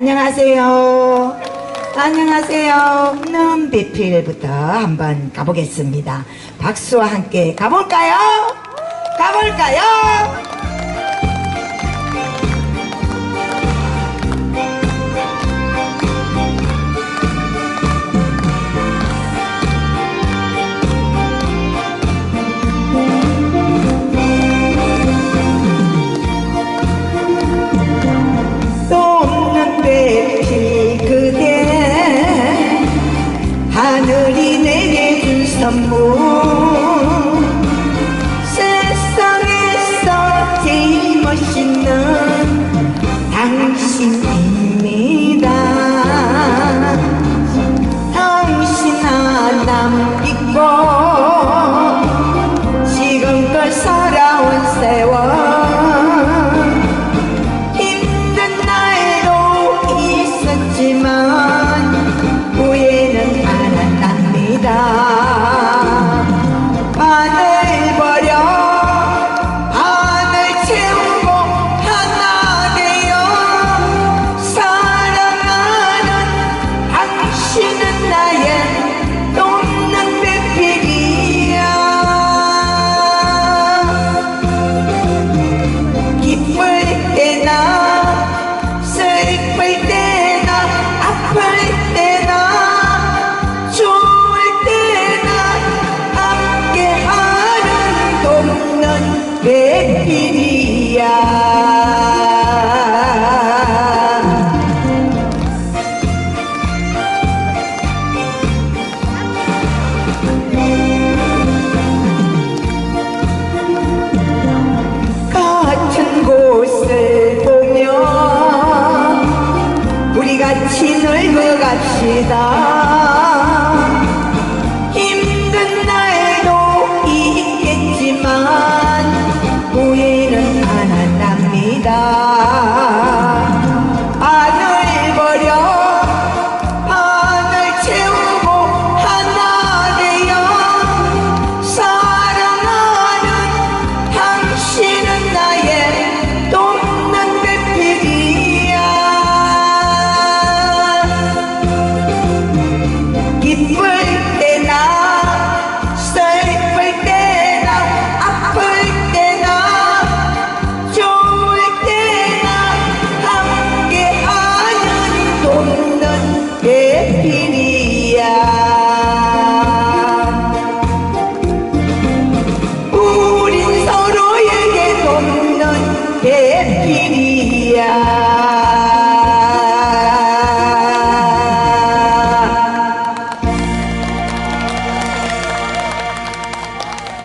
안녕하세요. 안녕하세요. 눈비필부터 한번 가보겠습니다. 박수와 함께 가볼까요? 가볼까요? amor. Bekliyor que?